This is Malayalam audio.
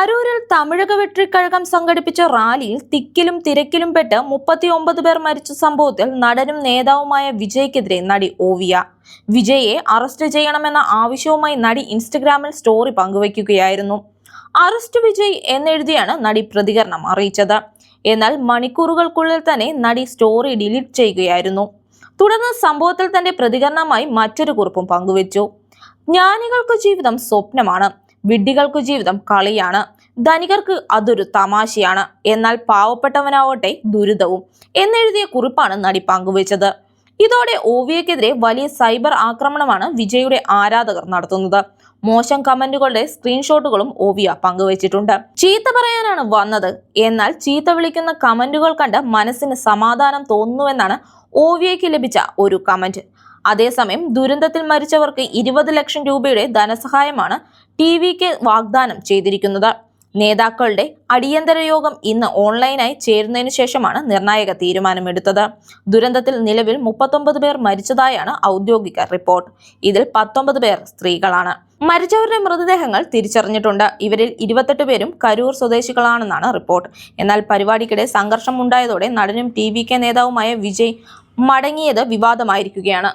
കരൂരിൽ തമിഴക വെട്രിക്കഴകം സംഘടിപ്പിച്ച റാലിയിൽ തിക്കിലും തിരക്കിലും പെട്ട് മുപ്പത്തിയൊമ്പത് പേർ മരിച്ച സംഭവത്തിൽ നടനും നേതാവുമായ വിജയ്ക്കെതിരെ നടി ഓവിയ. വിജയെ അറസ്റ്റ് ചെയ്യണമെന്ന ആവശ്യവുമായി നടി ഇൻസ്റ്റഗ്രാമിൽ സ്റ്റോറി പങ്കുവയ്ക്കുകയായിരുന്നു. അറസ്റ്റ് വിജയ് എന്നെഴുതിയാണ് നടി പ്രതികരണം അറിയിച്ചത്. എന്നാൽ മണിക്കൂറുകൾക്കുള്ളിൽ തന്നെ നടി സ്റ്റോറി ഡിലീറ്റ് ചെയ്യുകയായിരുന്നു. തുടർന്ന് സംഭവത്തിൽ തന്റെ പ്രതികരണമായി മറ്റൊരു കുറിപ്പും പങ്കുവച്ചു. ജ്ഞാനികൾക്ക് ജീവിതം സ്വപ്നമാണ്. വിഡ്ഢികൾക്ക് ജീവിതം കളിയാണ്. ധനികർക്ക് അതൊരു തമാശയാണ്. എന്നാൽ പാവപ്പെട്ടവനാവട്ടെ ദുരിതവും. എന്നെഴുതിയ കുറിപ്പാണ് നടി പങ്കുവച്ചത്. ഇതോടെ ഓവിയക്കെതിരെ വലിയ സൈബർ ആക്രമണമാണ് വിജയുടെ ആരാധകർ നടത്തുന്നത്. മോശം കമന്റുകളുടെ സ്ക്രീൻഷോട്ടുകളും ഓവിയ പങ്കുവച്ചിട്ടുണ്ട്. ചീത്ത പറയാനാണ് വന്നത്. എന്നാൽ ചീത്ത വിളിക്കുന്ന കമന്റുകൾ കണ്ട് മനസ്സിന് സമാധാനം തോന്നുന്നുവെന്നാണ് ഓവിയയ്ക്ക് ലഭിച്ച ഒരു കമന്റ്. അതേസമയം ദുരന്തത്തിൽ മരിച്ചവർക്ക് ഇരുപത് ലക്ഷം രൂപയുടെ ധനസഹായമാണ് ടി വിക്ക് വാഗ്ദാനം ചെയ്തിരിക്കുന്നത്. നേതാക്കളുടെ അടിയന്തര യോഗം ഇന്ന് ഓൺലൈനായി ചേരുന്നതിനു ശേഷമാണ് നിർണായക തീരുമാനമെടുത്തത്. ദുരന്തത്തിൽ നിലവിൽ മുപ്പത്തൊമ്പത് പേർ മരിച്ചതായാണ് ഔദ്യോഗിക റിപ്പോർട്ട്. ഇതിൽ പത്തൊമ്പത് പേർ സ്ത്രീകളാണ്. മരിച്ചവരുടെ മൃതദേഹങ്ങൾ തിരിച്ചറിഞ്ഞിട്ടുണ്ട്. ഇവരിൽ ഇരുപത്തെട്ട് പേരും കരൂർ സ്വദേശികളാണെന്നാണ് റിപ്പോർട്ട്. എന്നാൽ പരിപാടിക്കിടെ സംഘർഷം ഉണ്ടായതോടെ നടനും ടി വി കെ നേതാവുമായ വിജയ് മടങ്ങിയത് വിവാദമായിരിക്കുകയാണ്.